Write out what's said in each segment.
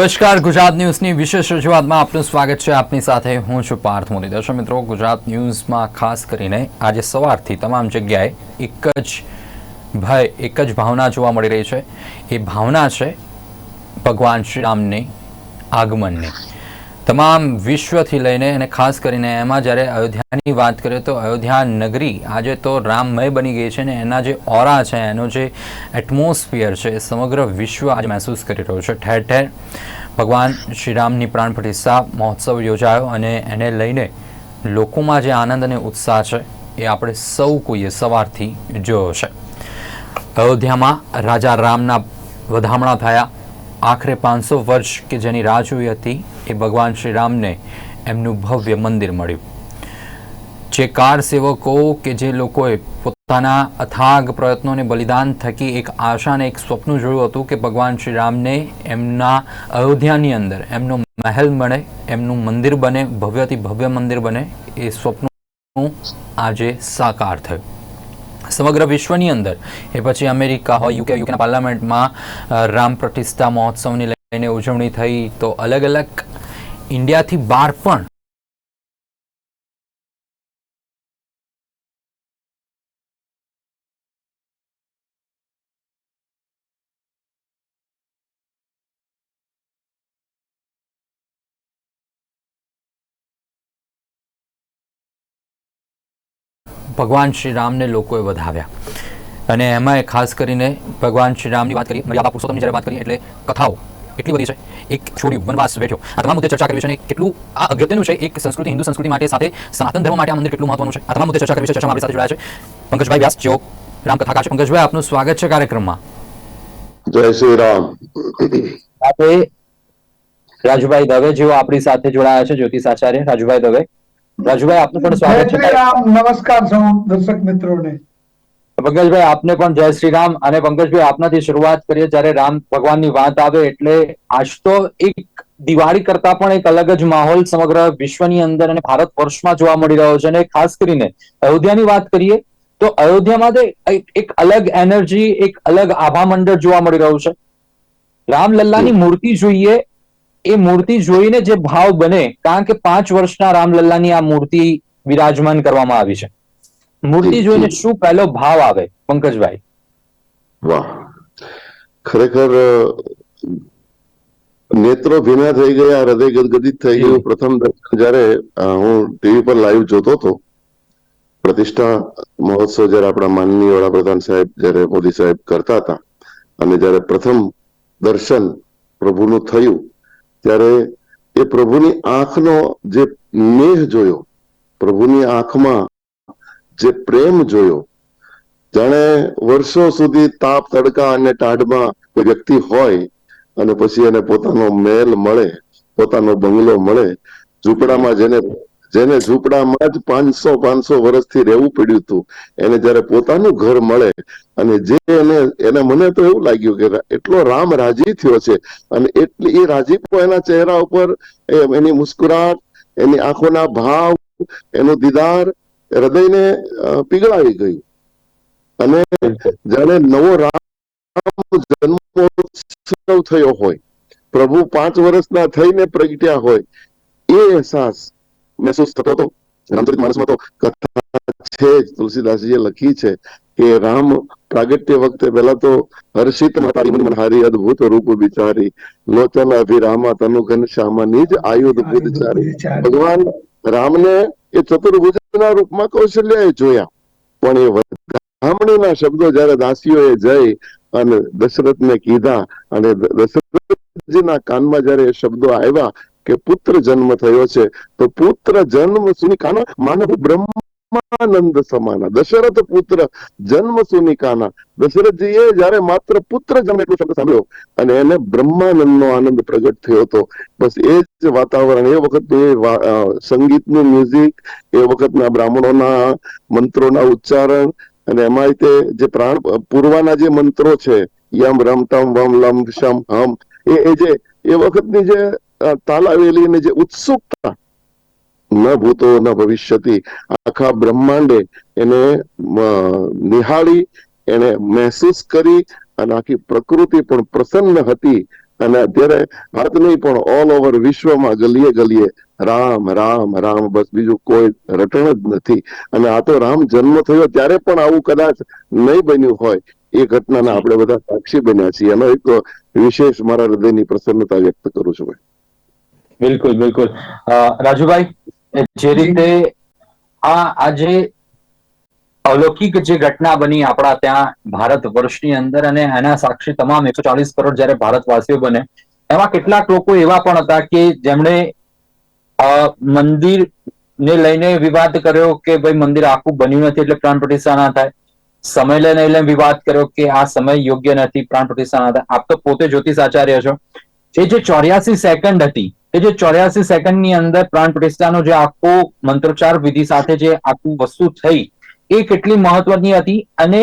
નમસ્કાર, ગુજરાત ન્યૂઝની વિશેષ રજૂઆતમાં આપનું સ્વાગત છે. આપની સાથે હું છું પાર્થ મોદી દર્શક મિત્રો, ગુજરાત ન્યૂઝમાં ખાસ કરીને આજે સવારથી તમામ જગ્યાએ એક જ ભય, એક જ ભાવના જોવા મળી રહી છે. એ ભાવના છે ભગવાન શ્રીરામની આગમનની. તમામ વિશ્વથી લઈને અને ખાસ કરીને એમાં જ્યારે અયોધ્યાની વાત કરીએ તો અયોધ્યા નગરી આજે તો રામમય બની ગઈ છે ને એના જે ઓરા છે, એનો જે એટમોસ્ફિયર છે સમગ્ર વિશ્વ આજે મહેસૂસ કરી રહ્યો છે. ઠેર ઠેર ભગવાન શ્રીરામની પ્રાણ પ્રતિષ્ઠા મહોત્સવ યોજાયો અને એને લઈને લોકોમાં જે આનંદ અને ઉત્સાહ છે, એ આપણે સૌ કોઈએ સવારથી જોયો છે. અયોધ્યામાં રાજા રામના વધામણા થયા. આખરે પાંચસો વર્ષ કે જેની રાહ જોઈ હતી એ ભગવાન શ્રી રામને એમનું ભવ્ય મંદિર મળ્યું. જે કાર સેવકો કે જે લોકોએ પોતાના અથાગ પ્રયત્નોને બલિદાન થકી એક આશાને એક સ્વપ્ન જોયું હતું કે ભગવાન શ્રી રામને એમના અયોધ્યાની અંદર એમનો મહેલ બને, એમનું મંદિર બને, ભવ્યથી ભવ્ય મંદિર બને, એ સ્વપ્નનું આજે સાકાર થયું. સમગ્ર વિશ્વની અંદર, એ પછી અમેરિકા હોય, યુકે, યુકેના પાર્લામેન્ટમાં રામ પ્રતિષ્ઠા મહોત્સવની લઈને ઉજવણી થઈ તો અલગ અલગ ઇન્ડિયાથી બહાર પણ ભગવાન શ્રી રામને લોકોએ વધાવ્યા. અને એમાંય ખાસ કરીને ભગવાન શ્રી રામની વાત કરી મર્યાદા પુરુષોત્તમની જ્યારે વાત કરી એટલે કથાઓ. એટલી બધી છે? એક છોડ્યું વનવાસ બેઠ્યો આ તમામ મુદ્દે ચર્ચા કરવી છે અને કેટલું આ અગત્યનું છે? એક સંસ્કૃતિ હિન્દુ સંસ્કૃતિ માટે સાથે સનાતન ધર્મ માટે આ મંદિર કેટલું મહત્વનું છે? આ તમામ મુદ્દે ચર્ચા કરવી છે ચર્ચામાં આપણી સાથે જોડાયા છે પંકજભાઈ વ્યાસ જેઓ રામકથાકાર છે પંકજભાઈ આપનું સ્વાગત છે કાર્યક્રમમાં. જય શ્રી રામ. સાથે રાજુભાઈ દવે જેઓ આપણી સાથે જોડાયા છે જ્યોતિષ આચાર્ય રાજુભાઈ દવે. રાજુભાઈ આપનું પણ સ્વાગત છે. નમસ્કાર સૌ દર્શક મિત્રોને. પંકજભાઈ, આપને પણ જય શ્રી રામ. અને પંકજભાઈ, આપનાથી શરૂઆત કરીએ. જ્યારે રામ ભગવાનની વાત આવે એટલે આજ તો એક દિવાળી કરતા પણ એક અલગ જ માહોલ સમગ્ર વિશ્વની અંદર અને ભારત વર્ષમાં જોવા મળી રહ્યો છે. અને ખાસ કરીને અયોધ્યાની વાત કરીએ તો અયોધ્યામાં એક- અલગ એનર્જી, એક અલગ આભા મંડળ જોવા મળી રહ્યું છે. રામલલ્લાની મૂર્તિ જોઈએ. એ મૂર્તિ જોઈને જે ભાવ બને, કારણ કે પાંચ વર્ષના રામલલ્લાની આ મૂર્તિ વિરાજમાન કરવામાં આવી છે. મૂર્તિ જોઈને શું પહેલો ભાવ આવે પંકજભાઈ? વાહ. ખરેખર નેત્રો ભીના થઈ ગયા હૃદય ગદગદિત થઈ ગયું. પ્રથમ દર્શન જયારે હું ટીવી પર લાઈવ જોતો હતો પ્રતિષ્ઠા મહોત્સવ જયારે આપણા માનનીય વડાપ્રધાન સાહેબ જયારે મોદી સાહેબ કરતા હતા અને જ્યારે પ્રથમ દર્શન પ્રભુનું થયું ત્યારે એ પ્રભુની આંખનો જે મેહ જોયો પ્રભુની આંખમાં જે પ્રેમ જોયો, જાણે વર્ષો સુધી તાપ, તડકા અને ટાઢમાં કોઈ વ્યક્તિ હોય અને પછી એને પોતાનો મેલ મળે, પોતાનો બંગલો મળે, ઝૂંપડામાં જેને જેને ઝૂંપડામાં જ પાંચસો પાંચસો વર્ષથી રહેવું પડ્યું હતું, એને જયારે પોતાનું ઘર મળે અને જે એને એને મને તો એવું લાગ્યું કે એટલો રામ રાજી થયો છે અને એટલી, એ રાજીપો એના ચહેરા ઉપર એની મુસ્કુરાટ, એની આંખોના ભાવ, એનો દીદાર હૃદયને પીગળાવી ગયું. અને જાણે નવો રામ જન્મોત્સવ થયો હોય પ્રભુ પાંચ વર્ષના થઈને પ્રગટ્યા હોય એ અહેસાસ મહેસૂસ થતો હતો. રામચરિત માનસમાં તો કથા છે જ. તુલસીદાસજીએ લખી છે કે રામ પ્રાગટ્ય વખતે પહેલા તો હર્ષિત માતારી મન હારી અદભુત રૂપ વિચારી લોચન અભિરામા તનુ ઘનશ્યામા નિજ આયુધ બુદ્ધચારી ભગવાન રામને એ ચતુર્ભુજના રૂપમાં કૌશલ્યાએ જોયા. પણ એ વધામણીના શબ્દો જયારે દાસીઓએ જઈ અને દશરથને કીધા અને દશરથજીના કાનમાં જયારે એ શબ્દો આવ્યા કે પુત્ર જન્મ થયો છે, તો પુત્ર જન્મ સુનિકાના માનવ બ્રહ્માનંદ સમાના. દશરથ પુત્ર જન્મ સુનિકાના. દશરથજીએ જયારે માત્ર પુત્ર જન્મ એટલો શબ્દ સાંભળ્યો અને એને બ્રહ્માનંદનો આનંદ પ્રગટ થયો હતો. બસ એ જ વાતાવરણ એ વખતનું એ સંગીતનું મ્યુઝિક, એ વખતના બ્રાહ્મણોના મંત્રોના ઉચ્ચારણ અને એમાં તે જે પ્રાણ પૂર્વાના જે મંત્રો છે, યમ, રમ ટમ વમ, લમ, શમ, હમ, એ જે, એ વખતની જે તાલાવેલી ને જે ઉત્સુકતા ન ભૂતો ન ભવિષ્યતિ. આખા બ્રહ્માંડે એને નિહાળી, એને મહેસૂસ કરી અને આખી પ્રકૃતિ પણ પ્રસન્ન હતી. અને અત્યારે ભારત નહીં, પણ ઓલ ઓવર વિશ્વમાં ગલીએ ગલીએ રામ રામ રામ, બસ બીજું કોઈ રટણ જ નથી. અને આ તો રામ જન્મ થયો ત્યારે પણ આવું કદાચ નહીં બન્યું હોય. એ ઘટનાના આપણે બધા સાક્ષી બન્યા છીએ. એનો એક વિશેષ મારા હૃદયની પ્રસન્નતા વ્યક્ત કરું છું બિલકુલ બિલકુલ. રાજુભાઈ? જે રીતે આ આજે અલૌકિક જે ઘટના બની આપણા ત્યાં ભારત વર્ષની અંદર અને એના સાક્ષી તમામ એકસો ચાલીસ કરોડ જયારે ભારતવાસીઓ બને એમાં કેટલાક લોકો એવા પણ હતા કે જેમણે મંદિર ને લઈને વિવાદ કર્યો કે ભાઈ મંદિર આખું બન્યું નથી એટલે પ્રાણ પ્રતિષ્ઠા ના થાય. સમય લઈને લઈને વિવાદ કર્યો કે આ સમય યોગ્ય નથી પ્રાણ પ્રતિષ્ઠા ના થાય. આપ તો પોતે જ્યોતિષ આચાર્ય છો. એ જે ચોર્યાસી સેકન્ડ હતી, એ જે ચોર્યાસી સેકન્ડની અંદર પ્રાણ પ્રતિષ્ઠાનો જે આખો મંત્રોચ્ચાર વિધિ સાથે જે આખું વસ્તુ થઈ, એ કેટલી મહત્વની હતી અને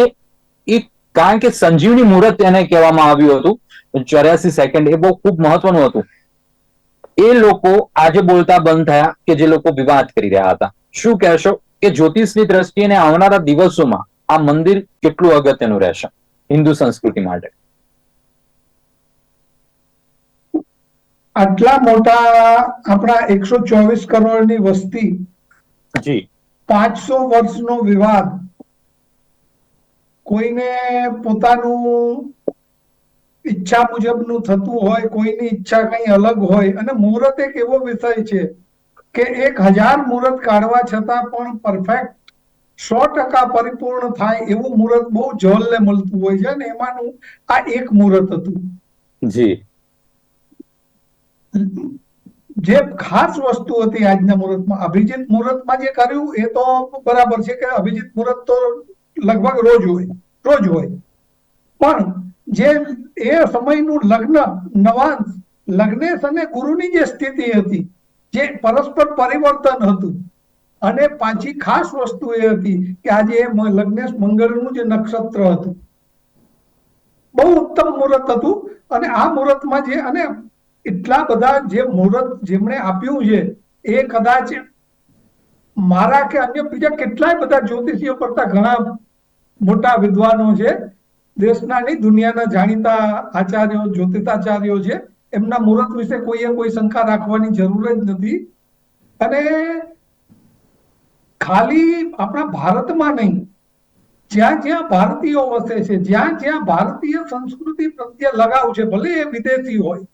એ કારણ કે સંજીવની મુહૂર્ત એને કહેવામાં આવ્યું હતું ચોર્યાસી સેકન્ડ એ બહુ ખૂબ મહત્વનું હતું. એ લોકો આજે બોલતા બંધ થયા કે જે લોકો વિવાદ કરી રહ્યા હતા. શું કહેશો કે જ્યોતિષની દ્રષ્ટિએ આવનારા દિવસોમાં આ મંદિર કેટલું અગત્યનું રહેશે હિન્દુ સંસ્કૃતિ માટે? આટલા મોટા આપણા એકસો ચોવીસ કરોડની વસ્તી જી. પાંચસો વર્ષનો વિવાદ કોઈને પોતાનું ઈચ્છા મુજબનું થતું હોય કોઈની ઈચ્છા કઈ અલગ હોય. અને મુહૂર્ત એક એવો વિષય છે કે એક હજાર મુહૂર્ત કાઢવા છતાં પણ પરફેક્ટ સો ટકા પરિપૂર્ણ થાય એવું મુહૂર્ત બહુ જવલ્લે મળતું હોય છે. ને એમાંનું આ એક મુહૂર્ત હતું. જી. જે ખાસ વસ્તુ હતી આજના મુહૂર્તમાં, અભિજીત મુહૂર્તમાં જે કર્યું, એ તો બરાબર છે કે અભિજીત મુહૂર્ત તો લગભગ રોજ હોય રોજ હોય. પણ જે એ સમયનું લગ્ન નવાંશ લગ્નેશ અને ગુરુની જે સ્થિતિ હતી, જે પરસ્પર પરિવર્તન હતું, અને પાછી ખાસ વસ્તુ એ હતી કે આજે એ લગ્નેશ મંગળનું જે નક્ષત્ર હતું. બહુ ઉત્તમ મુહૂર્ત હતું, અને આ મુહૂર્તમાં જે, અને એટલા બધા જે મુહૂર્ત જેમણે આપ્યું છે, એ કદાચ મારા કે અન્ય બીજા કેટલાય બધા જ્યોતિષીઓ કરતા ઘણા મોટા વિદ્વાનો છે, દેશના નહીં, દુનિયાના જાણીતા આચાર્યો, જ્યોતિષાચાર્યો છે, એમના મુહૂર્ત વિશે કોઈએ કોઈ શંકા રાખવાની જરૂર જ નથી. અને ખાલી આપણા ભારતમાં નહીં, જ્યાં જ્યાં ભારતીયો વસે છે, જ્યાં જ્યાં ભારતીય સંસ્કૃતિ પ્રત્યે લગાવ છે, ભલે એ વિદેશી હોય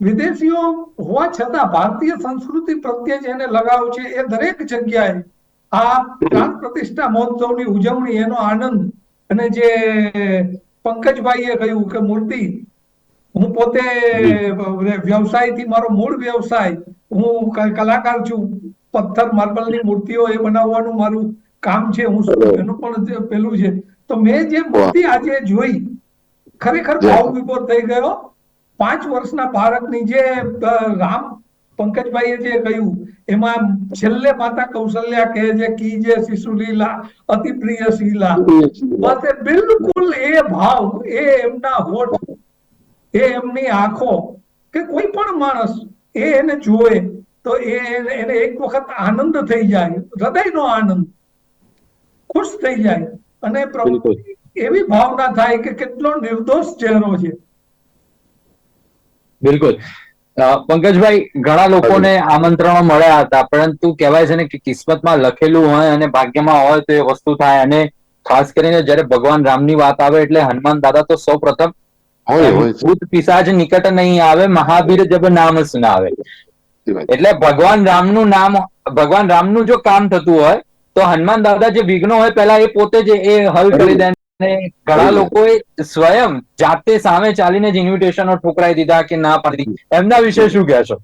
વિદેશીઓ હોવા છતાં ભારતીય સંસ્કૃતિ પ્રત્યે જેને લગાવ છે એ દરેક જગ્યાએ આ પ્રાણ પ્રતિષ્ઠા મહોત્સવની ઉજવણી, એનો આનંદ અને જે પંકજભાઈએ કહ્યું કે મૂર્તિ, હું પોતે વ્યવસાયથી મારો મૂળ વ્યવસાય હું કલાકાર છું પથ્થર માર્બલની મૂર્તિઓ એ બનાવવાનું મારું કામ છે હું એનું પણ પેલું છે તો મેં જે મૂર્તિ આજે જોઈ ખરેખર ભાવ વિભોર થઈ ગયો પાંચ વર્ષના બાળકની જે રામ પંકજભાઈએ જે કહ્યું એમાં છેલ્લે માતા કૌશલ્યા કહે છે કી જે શિશુલીલા અતિ પ્રિય શીલા. બસ એ બિલકુલ એ ભાવ એ એમના હોઠ એ એમની આંખો કે કોઈ પણ માણસ એ એને જોવે તો એ એને એને એક વખત આનંદ થઈ જાય હૃદયનો આનંદ ખુશ થઈ જાય. અને પ્રભુ એવી ભાવના થાય કે કેટલો નિર્દોષ ચહેરો છે. બિલકુલ. પંકજભાઈ ઘણા લોકોને આમંત્રણો મળ્યા હતા પરંતુ કહેવાય છે ને કે કિસ્મતમાં લખેલું હોય અને ભાગ્યમાં હોય તો એ વસ્તુ થાય. અને ખાસ કરીને જયારે ભગવાન રામની વાત આવે એટલે હનુમાન દાદા તો સૌ પ્રથમ. ભૂત પિસાજ નિકટ નહીં આવે મહાવીર જબ નામ સુનાવે. એટલે ભગવાન રામનું નામ ભગવાન રામનું જો કામ થતું હોય તો હનુમાન દાદા જે વિઘ્નો હોય પહેલા એ પોતે જ એ હલ કરી દે અને ઘણા લોકોએ સ્વયં જાતે સામે ચાલીને જ ઇન્વિટેશનો ઠોકરાઈ દીધા કે ના પાડી. એમના વિશે શું કહેશો?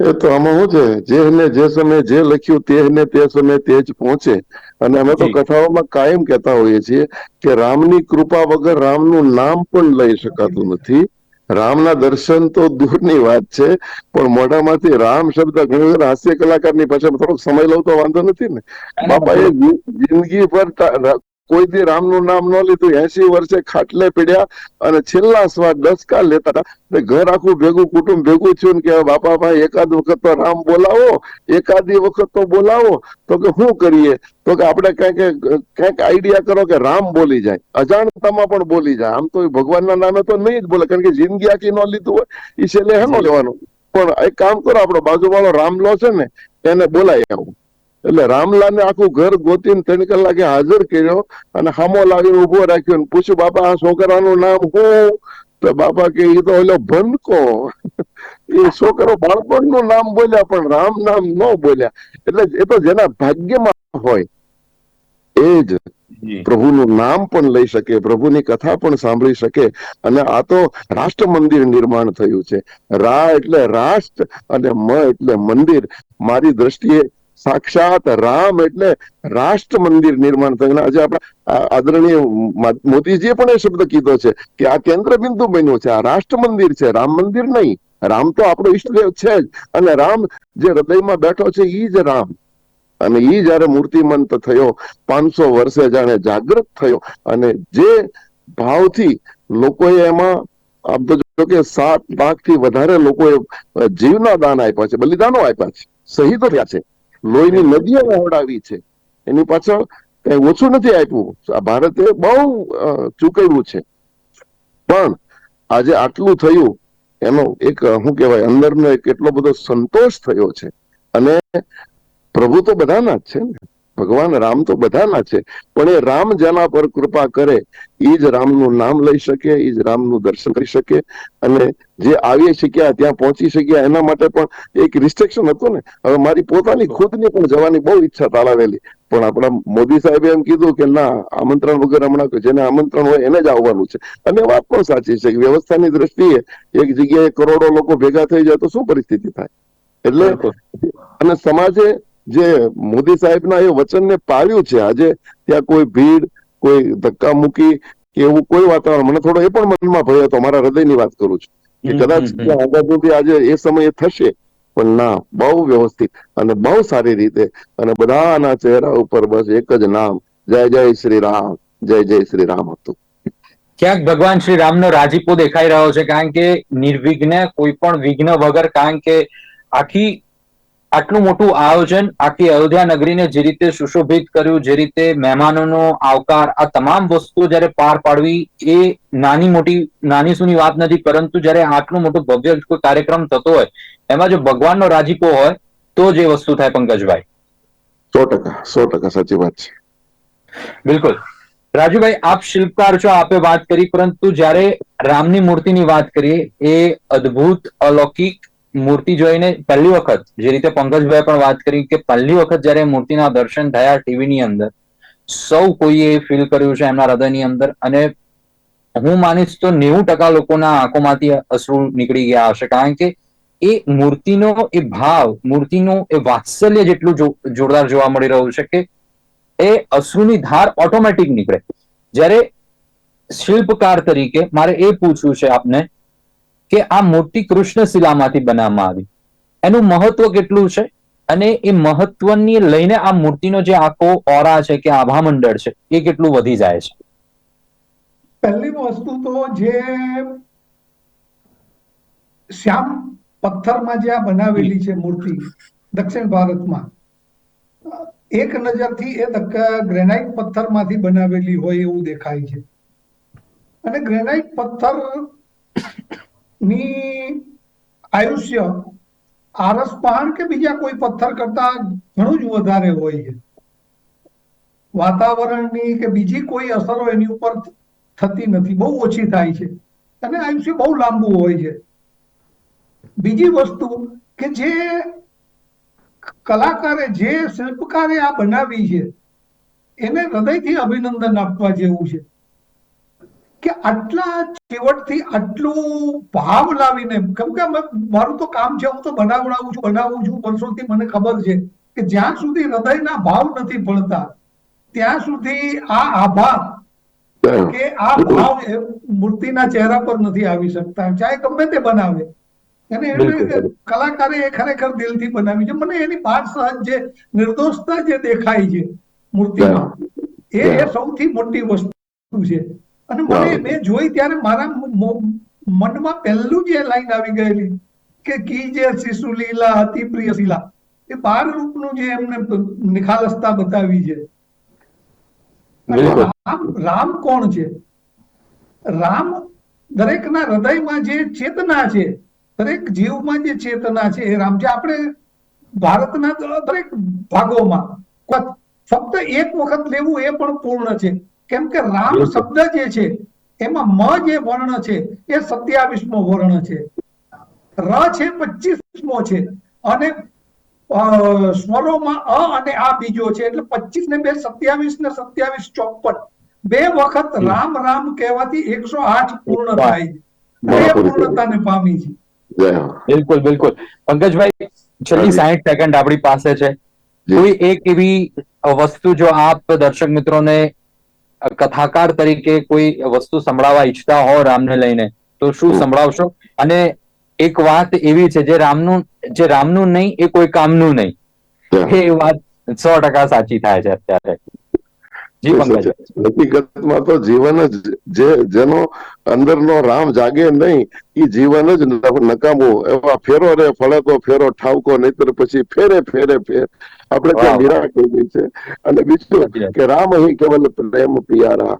એ તો આમાં શું છે? જેને જે સમયે જે લખ્યું તેને તે સમયે તે જ પહોંચે. અને અમે તો કથાઓમાં કાયમ કહેતા હોઈએ છીએ કે રામની કૃપા વગર રામનું નામ પણ લઈ શકાતું નથી. રામના દર્શન તો દૂરની વાત છે પણ મોઢામાંથી રામ શબ્દ ઘણી વખત હાસ્ય કલાકારની ભાષામાં થોડોક સમય લઉં તો વાંધો નથી ને. બાપા એ જિંદગી પર કોઈ દી રામનું નામ ન લીધું એસી વર્ષે ખાટલે પીડ્યા અને છેલ્લા સ્વાદ દસકા લેતા હતા. એટલે ઘર આખું ભેગું કુટુંબ ભેગું થયું કે બાપા ભાઈ એકાદ વખત તો રામ બોલાવો એકાદી વખત તો બોલાવો. તો કે શું કરીએ? તો કે આપણે કંઈક કંઈક આઈડિયા કરો કે રામ બોલી જાય. અજાણતામાં પણ બોલી જાય. આમ તો ભગવાનના નામે તો નહીં જ બોલે કારણ કે જિંદગી આખી ન લીધું હોય એ છેલ્લે હેનો લેવાનું. પણ એક કામ કરો આપણો બાજુવાળો રામલો છે ને એને બોલાય આવું. એટલે રામલાને આખું ઘર ગોતીને ત્રણ કલાકે હાજર કર્યો અને હામો લાવીને ઊભો રાખ્યો પૂછ્યું બાપા આ છોકરાનું નામ શું? તો બાપા કે એ તો ઓલો ભનકો. એ છોકરો બાળપણનું નામ બોલ્યા પણ રામ નામ ન બોલ્યા. એટલે એ તો જેના ભાગ્યમાં હોય એ જ પ્રભુનું નામ પણ લઈ શકે પ્રભુની કથા પણ સાંભળી શકે. અને આ તો રાષ્ટ્ર મંદિર નિર્માણ થયું છે. રા એટલે રાષ્ટ્ર અને મ એટલે મંદિર. મારી દ્રષ્ટિએ સાક્ષાત રામ એટલે રાષ્ટ્ર મંદિર નિર્માણ થયું આજે આપણા આદરણીય મોદીજીએ પણ એ શબ્દ કીધો છે કે આ કેન્દ્ર બિંદુ બન્યું છે, આ રાષ્ટ્ર મંદિર છે. રામ મંદિર નહીં. રામ તો આપણો ઈષ્ટદેવ છે જ. અને રામ જે હૃદયમાં બેઠો છે એ જ રામ. અને એ જયારે મૂર્તિમંત થયો, પાંચસો વર્ષે જાણે જાગૃત થયો, અને જે ભાવથી લોકોએ એમાં, આમ તો જો કે સાત લાખથી વધારે લોકોએ જીવના દાન આપ્યા છે, બલિદાનો આપ્યા છે, શહીદો થયા છે. લોહીની નદીઓ વહોડાવી છે. એની પાછળ કઈ ઓછું નથી આપ્યું. ભારતે બહુ ચૂકવ્યું છે. પણ આજે આટલું થયું, એનો એક શું કહેવાય, અંદરનો કેટલો બધો સંતોષ થયો છે. અને પ્રભુ તો બધાના જ છે ને. ભગવાન રામ તો બધાના છે પણ એ રામ જેના પર કૃપા કરે એ જ રામનું નામ લઈ શકે એ જ રામનું દર્શન કરી શકે અને જે આવી શક્યા ત્યાં પહોંચી શક્યા એના માટે પણ એક રિસ્ટ્રિક્શન હતું ને હવે મારી પોતાની ખુદની પણ જવાની બહુ ઈચ્છા તાળાવેલી પણ આપણા મોદી સાહેબે એમ કીધું કે ના આમંત્રણ વગર હમણાં જેને આમંત્રણ હોય એને જ આવવાનું છે અને વાત પણ સાચી છે કે વ્યવસ્થાની દ્રષ્ટિએ એક જગ્યાએ કરોડો લોકો ભેગા થઈ જાય તો શું પરિસ્થિતિ થાય? એટલે અને સમાજે જે મોદી સાહેબના એ વચનને પાળ્યું છે આજે ત્યાં કોઈ ભીડ કોઈ ધક્કા મૂકી કે એવું કોઈ વાતાવરણ મને થોડો એ પણ મનમાં ભય હતો મારા હૃદયની વાત કરું છું કે કદાચ. આગળ સુધી આજે એ સમયે થશે પણ ના બહુ વ્યવસ્થિત અને બહુ સારી રીતે અને બધાના ચહેરા ઉપર બસ એક જ નામ જય જય શ્રી રામ જય જય શ્રી રામ હતું ક્યાંક ભગવાન શ્રી રામનો રાજીપો દેખાઈ રહ્યો છે કારણ કે નિર્વિઘ્ન કોઈ પણ વિઘ્ન વગર કારણ કે આખી આટલું મોટું આયોજન આખી અયોધ્યા નગરીને જે રીતે સુશોભિત કર્યું જે રીતે મહેમાનોનો આવકાર આ તમામ વસ્તુઓ જ્યારે પાર પાડવી એ નાની મોટી નાની સુની વાત નથી પરંતુ જ્યારે આટલું મોટું ભવ્ય કોઈ કાર્યક્રમ થતો હોય એમાં જો ભગવાનનો રાજીપો હોય તો જ વસ્તુ થાય પંકજભાઈ. સો ટકા સો ટકા સાચી વાત છે. બિલકુલ. રાજુભાઈ આપ શિલ્પકાર છો આપે વાત કરી પરંતુ જ્યારે રામની મૂર્તિની વાત કરીએ એ અદ્ભુત અલૌકિક મૂર્તિ જોઈને પહેલી વખત, જે રીતે પંકજભાઈ પણ વાત કરી કે પહેલી વખત જ્યારે મૂર્તિના દર્શન થયા ટીવીની અંદર, સૌ કોઈએ ફીલ કર્યું છે એમના હૃદયની અંદર અને હું માનીશ તો નેવું ટકા લોકોના આંખોમાંથી અશ્રુ નીકળી ગયા હશે. કારણ કે એ મૂર્તિનો એ ભાવ, મૂર્તિનું એ વાત્સલ્ય જેટલું જોરદાર જોવા મળી રહ્યું છે કે એ અશ્રુની ધાર ઓટોમેટિક નીકળે. જ્યારે શિલ્પકાર તરીકે મારે એ પૂછવું છે આપને કે આ મોટી કૃષ્ણ શિલામાંથી બનાવવામાં આવી. એનું મહત્વ કેટલું છે? અને એ મહત્વની લઈને આ મૂર્તિનો જે આખો ઓરા છે કે આભા છે, એ કેટલું વધી જાય છે? પહેલી વસ્તુ તો જે શ્યામ પથ્થરમાં જે આ બનાવેલી છે મૂર્તિ દક્ષિણ ભારતમાં, એક નજરથી એ ગ્રેનાઇટ પથ્થરમાંથી બનાવેલી હોય એવું દેખાય છે. અને ગ્રેનાઇટ પથ્થર ની આયુષ્ય આરસ પહાડ કે બીજા કોઈ પથ્થર કરતા ઘણું જ વધારે હોય છે. વાતાવરણની કે બીજી કોઈ અસરો એની ઉપર થતી નથી. બહુ ઓછી થાય છે. અને આયુષ્ય બહુ લાંબુ હોય છે. બીજી વસ્તુ કે જે કલાકારે જે શિલ્પકારે આ બનાવી છે, એને હૃદયથી અભિનંદન આપવા જેવું છે. કે આટલા છેવટથી આટલું ભાવ લાવીને કેમ કે મારું તો કામ છે હું તો બનાવડાવું છું બનાવું છું વર્ષોથી મને ખબર છે કે જ્યાં સુધી હૃદયના ભાવ નથી ભળતા ત્યાં સુધી આ આભાર કે આ ભાવ મૂર્તિના ચહેરા પર નથી આવી શકતા. ચાહે ગમે તે બનાવે. અને બિલકુલ. કલાકારે એ ખરેખર દિલથી બનાવી છે. મને એની બાદ સહજ જે નિર્દોષતા જે દેખાય છે મૂર્તિમાં એ સૌથી મોટી વસ્તુ છે. અને મને મેં જોઈ ત્યારે મારા મનમાં પહેલું જે લાઈન આવી ગયેલી કે કી જે શિશુ લીલા અતિ પ્રિય શીલા. એ બાર રૂપનું જે એમને નિખાલસતા બતાવી છે. રામ રામ કોણ છે? રામ દરેકના હૃદયમાં જે ચેતના છે દરેક જીવમાં જે ચેતના છે એ રામ છે. આપણે ભારતના દરેક ભાગોમાં ફક્ત એક વખત લેવું એ પણ પૂર્ણ છે. કેમ કે રામ શબ્દ જે છે એમાં મ જે વર્ણ છે એ સત્યાવીસમો વર્ણ છે. ર છે પચીસમો છે. અને સ્વરોમાં અ અને આ બીજો છે એટલે પચીસ ને બે સત્યાવીસ ને સત્યાવીસ ચોપન. બે વખત રામ રામ કહેવાથી એકસો આઠ પૂર્ણ થાય. છે. પૂર્ણતાને પામી છે. બિલકુલ બિલકુલ. પંકજભાઈ છેલ્લી. સાહીઠ સેકન્ડ આપણી પાસે છે. કોઈ એક એવી વસ્તુ જો આપ દર્શક મિત્રોને કથાકાર તરીકે કોઈ વસ્તુ સંભળાવવા ઈચ્છતા હો રામને લઈને તો શું સંભળાવશો? અને એક વાત એવી છે જે રામનું જે રામનું નહીં એ કોઈ કામનું નહીં. એ વાત સો ટકા સાચી થાય છે અત્યારે. હકીકતમાં તો જીવન જ જે જેનો અંદરનો રામ જાગે નહીં એ જીવન જ નકામું. એવા ફેરો રે ફળે તો ફેરો ઠાવકો નહીતર પછી ફેરે ફેરે ફેર. આપણે ત્યાં નિરાશ થઈ ગઈ છે. અને બીજું કે રામ અહીં કેવલ પ્રેમ પિયારા.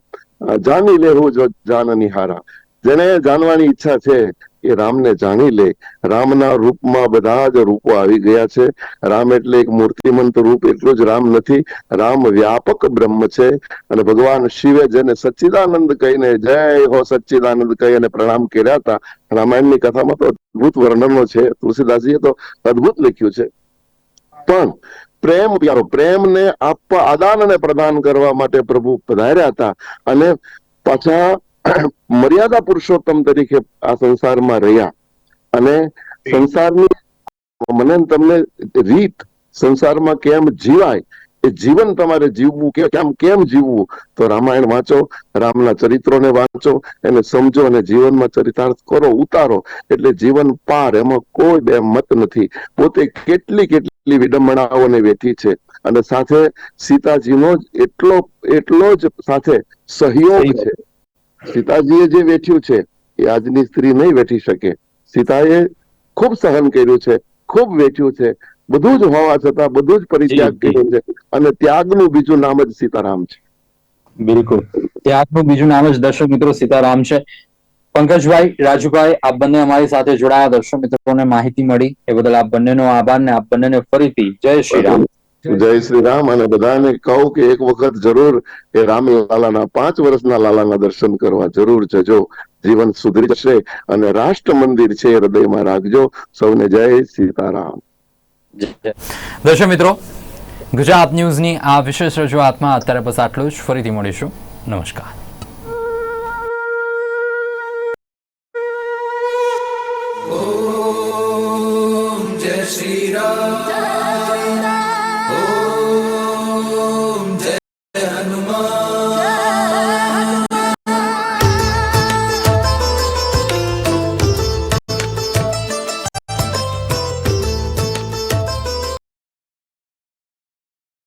જાની લેવું જો જાનની હારા જેને જાણવાની ઈચ્છા છે એ રામને જાણી લે. રામના રૂપમાં બધા જ રૂપો આવી ગયા છે. રામ એટલે એક મૂર્તિમંત રૂપ, એટલું જ રામ નથી. રામ વ્યાપક બ્રહ્મ છે અને ભગવાન શિવે જેને સચ્ચિદાનંદ કહીને જય હો સચ્ચિદાનંદ કહી અને પ્રણામ કર્યા હતા. રામાયણની કથામાં તો અદભુત વર્ણનો છે. તુલસીદાસજીએ તો અદભુત લખ્યું છે. પણ પ્રેમ પ્યારો, પ્રેમને આપવા આદાન અને પ્રદાન કરવા માટે પ્રભુ પધાર્યા હતા અને પાછા મર્યાદા પુરુષોત્તમ તરીકે આ સંસારમાં રહ્યા. અને સંસારની મને તમને રીત સંસારમાં કેમ જીવાય એ જીવન તમારે જીવવું કે કેમ કેમ જીવવું? તો રામાયણ વાંચો રામના ચરિત્રોને વાંચો એને સમજો અને જીવનમાં ચરિતાર્થ કરો ઉતારો. એટલે જીવન પાર એમાં કોઈ બે મત નથી. પોતે કેટલી કેટલી વિડંબણાઓને વેઠી છે. અને સાથે સીતાજીનો જ એટલો એટલો જ સાથે સહયોગ. છે. સીતાજીએ જે વેઠ્યું છે એ આજની સ્ત્રી નહીં વેઠી શકે. સીતાએ ખૂબ સહન કર્યું છે ખૂબ વેઠ્યું છે. બધું જ હોવા છતાં બધું જ પરિત્યાગ. કર્યો છે. અને ત્યાગનું બીજું નામ જ સીતારામ છે. બિલકુલ. ત્યાગનું બીજું નામ જ દર્શક મિત્રો સીતારામ છે. પંકજભાઈ રાજુભાઈ આપ બંને અમારી સાથે જોડાયા. દર્શક મિત્રોને માહિતી મળી. એ બદલ આપ બંનેનો આભાર ને આપ બંનેને ફરીથી જય શ્રી રામ. જય શ્રી રામ. અને બધાને કહું કે એક વખત જરૂર એ રામ લાલાના પાંચ વર્ષના લાલાના દર્શન કરવા જરૂર જજો. જીવન સુધરી જશે અને રાષ્ટ્ર મંદિર છે એ હૃદયમાં રાખજો. સૌને જય સીતારામ. જય. દર્શક મિત્રો ગુજરાત ન્યૂઝની આ વિશેષ રજૂઆતમાં અત્યારે બસ આટલું જ. ફરીથી મળીશું. નમસ્કાર.